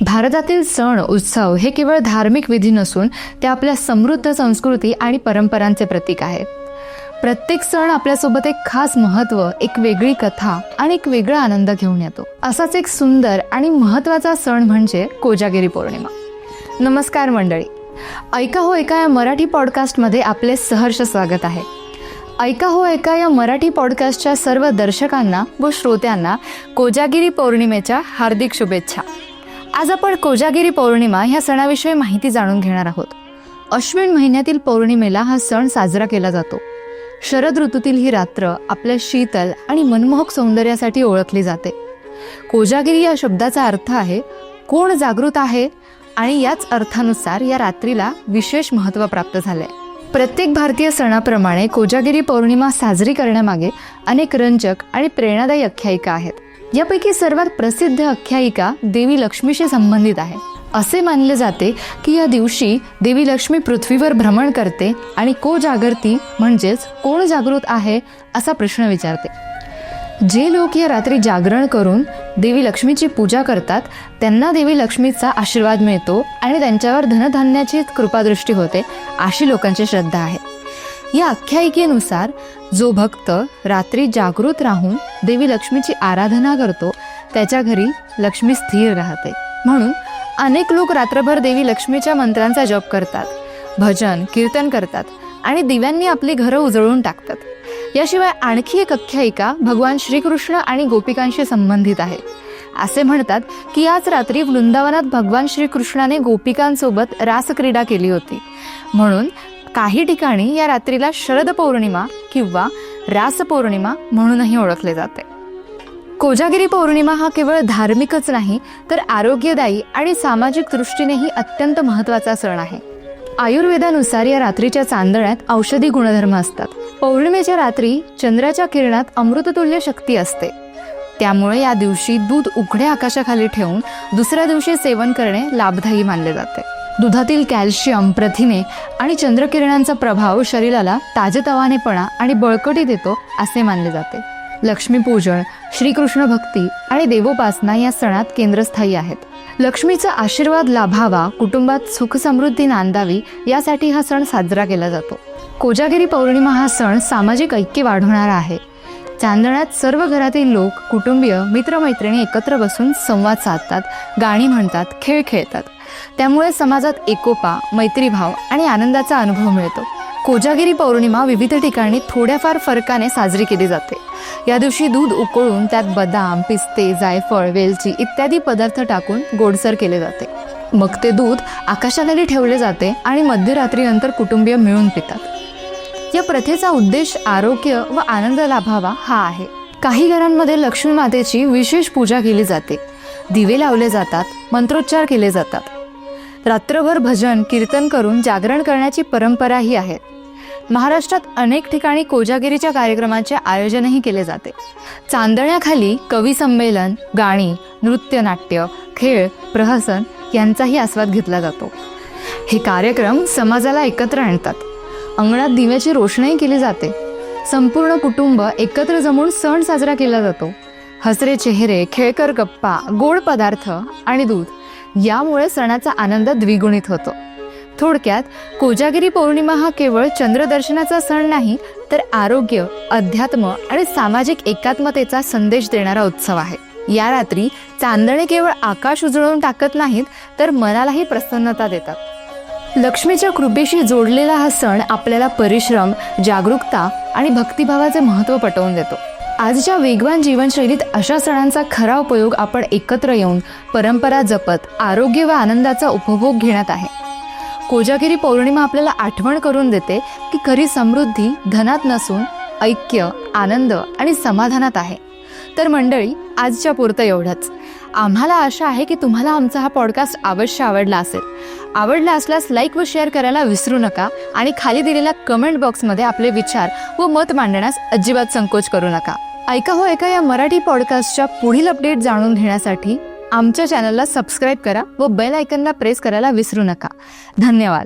भारतातील सण उत्सव हे केवळ धार्मिक विधी नसून ते आपल्या समृद्ध संस्कृती आणि परंपरांचे प्रतीक आहेत. प्रत्येक सण आपल्यासोबत एक खास महत्त्व एक वेगळी कथा आणि एक वेगळा आनंद घेऊन येतो. असाच एक सुंदर आणि महत्त्वाचा सण म्हणजे कोजागिरी पौर्णिमा. नमस्कार मंडळी. ऐका हो ऐका या मराठी पॉडकास्टमध्ये आपले सहर्ष स्वागत आहे. ऐका हो ऐका या मराठी पॉडकास्टच्या सर्व दर्शकांना व श्रोत्यांना कोजागिरी पौर्णिमेच्या हार्दिक शुभेच्छा. आज आपण कोजागिरी पौर्णिमा ह्या सणाविषयी माहिती जाणून घेणार आहोत. अश्विन महिन्यातील पौर्णिमेला हा सण साजरा केला जातो. शरद ऋतूतील ही रात्र आपल्या शीतल आणि मनमोहक सौंदर्यासाठी ओळखली जाते. कोजागिरी या शब्दाचा अर्थ आहे कोण जागृत आहे? आणि याच अर्थानुसार या रात्रीला विशेष महत्त्व प्राप्त झाले प्रत्येक भारतीय सणाप्रमाणे कोजागिरी पौर्णिमा साजरी करण्यामागे अनेक रंजक आणि प्रेरणादायी आख्यायिका आहेत. यापैकी सर्वात प्रसिद्ध आख्यायिका देवी लक्ष्मीशी संबंधित आहे. असे मानले जाते की या दिवशी देवी लक्ष्मी पृथ्वीवर भ्रमण करते आणि को जागरती म्हणजेच कोण जागृत आहे असा प्रश्न विचारते. जे लोक या रात्री जागरण करून देवी लक्ष्मीची पूजा करतात त्यांना देवी लक्ष्मीचा आशीर्वाद मिळतो आणि त्यांच्यावर धनधान्याची कृपादृष्टी होते अशी लोकांची श्रद्धा आहे. या आख्यायिकेनुसार जो भक्त रात्री जागृत राहून देवी लक्ष्मीची आराधना करतो त्याच्या घरी लक्ष्मी स्थिर राहते. म्हणून अनेक लोक रात्रभर देवी लक्ष्मीच्या मंत्रांचा जप करतात भजन कीर्तन करतात आणि दिव्यांनी आपली घरं उजळून टाकतात. याशिवाय आणखी एक आख्यायिका भगवान श्रीकृष्ण आणि गोपिकांशी संबंधित आहे. असे म्हणतात की याच रात्री वृंदावनात भगवान श्रीकृष्णाने गोपिकांसोबत रासक्रीडा केली होती. म्हणून काही ठिकाणी या रात्रीला शरद पौर्णिमा किंवा रास पौर्णिमा म्हणूनही ओळखले जाते. कोजागिरी पौर्णिमा हा केवळ धार्मिकच नाही तर आरोग्यदायी आणि सामाजिक दृष्टीनेही अत्यंत महत्त्वाचा सण आहे. आयुर्वेदानुसार या रात्रीच्या चांदण्यात औषधी गुणधर्म असतात. पौर्णिमेच्या रात्री चंद्राच्या किरणात अमृततुल्य शक्ती असते. त्यामुळे या दिवशी दूध उघड्या आकाशाखाली ठेवून दुसऱ्या दिवशी सेवन करणे लाभदायी मानले जाते. दुधातील कॅल्शियम प्रथिने आणि चंद्रकिरणांचा प्रभाव शरीराला ताजेतवानेपणा आणि बळकटी देतो असे मानले जाते. लक्ष्मीपूजन श्रीकृष्ण भक्ती आणि देवोपासना या सणात केंद्रस्थायी आहेत. लक्ष्मीचा आशीर्वाद लाभावा कुटुंबात सुख समृद्धी नांदावी यासाठी हा सण साजरा केला जातो. कोजागिरी पौर्णिमा हा सण सामाजिक ऐक्य वाढवणारा आहे. चांदण्यात सर्व घरातील लोक कुटुंबीय मित्रमैत्रिणी एकत्र बसून संवाद साधतात गाणी म्हणतात खेळ खेळतात. त्यामुळे समाजात एकोपा मैत्रीभाव आणि आनंदाचा अनुभव मिळतो. कोजागिरी पौर्णिमा विविध ठिकाणी थोड्याफार फरकाने साजरी केली जाते. या दिवशी दूध उकळून त्यात बदाम पिस्ते जायफळ वेलची इत्यादी पदार्थ टाकून गोडसर केले जाते. मग ते दूध आकाशाखाली ठेवले जाते आणि मध्यरात्रीनंतर कुटुंबीय मिळून पितात. या प्रथेचा उद्देश आरोग्य व आनंद लाभावा हा आहे. काही घरांमध्ये लक्ष्मी मातेची विशेष पूजा केली जाते. दिवे लावले जातात मंत्रोच्चार केले जातात. रात्रभर भजन कीर्तन करून जागरण करण्याची परंपराही आहे महाराष्ट्रात अनेक ठिकाणी कोजागिरीच्या कार्यक्रमाचे आयोजनही केले जाते. चांदण्याखाली कवी संमेलन गाणी नृत्य नाट्य खेळ प्रहसन यांचाही आस्वाद घेतला जातो. हे कार्यक्रम समाजाला एकत्र आणतात. अंगणात दिव्याची रोषणाई केली जाते. संपूर्ण कुटुंब एकत्र जमून सण साजरा केला जातो. हसरे चेहरे खेळकर गप्पा गोड पदार्थ आणि दूध यामुळे सणाचा आनंद द्विगुणित होतो. थोडक्यात कोजागिरी पौर्णिमा हा केवळ चंद्रदर्शनाचा सण नाही तर आरोग्य अध्यात्म आणि सामाजिक एकात्मतेचा संदेश देणारा उत्सव आहे. या रात्री चांदणे केवळ आकाश उजळून टाकत नाहीत तर मनालाही प्रसन्नता देतात. लक्ष्मीच्या कृपेशी जोडलेला हा सण आपल्याला परिश्रम जागरूकता आणि भक्तिभावाचे महत्त्व पटवून देतो. आजच्या वेगवान जीवनशैलीत अशा सणांचा खरा उपयोग आपण एकत्र येऊन परंपरा जपत आरोग्य व आनंदाचा उपभोग घेण्यात आहे. कोजागिरी पौर्णिमा आपल्याला आठवण करून देते की खरी समृद्धी धनात नसून ऐक्य आनंद आणि समाधानात आहे. तर मंडळी आजच्या पुरतं एवढंच. आम्हाला आशा आहे की तुम्हाला आमचा हा पॉडकास्ट अवश्य आवडला असेल. आवडला असल्यास लाईक व शेअर करायला विसरू नका आणि खाली दिलेल्या कमेंट बॉक्समध्ये आपले विचार व मत मांडण्यास अजिबात संकोच करू नका. ऐका हो ऐका या मराठी पॉडकास्टच्या पुढील अपडेट जाणून घेण्यासाठी आमच्या चॅनलला सबस्क्राईब करा व बेल आयकनला प्रेस करायला विसरू नका. धन्यवाद.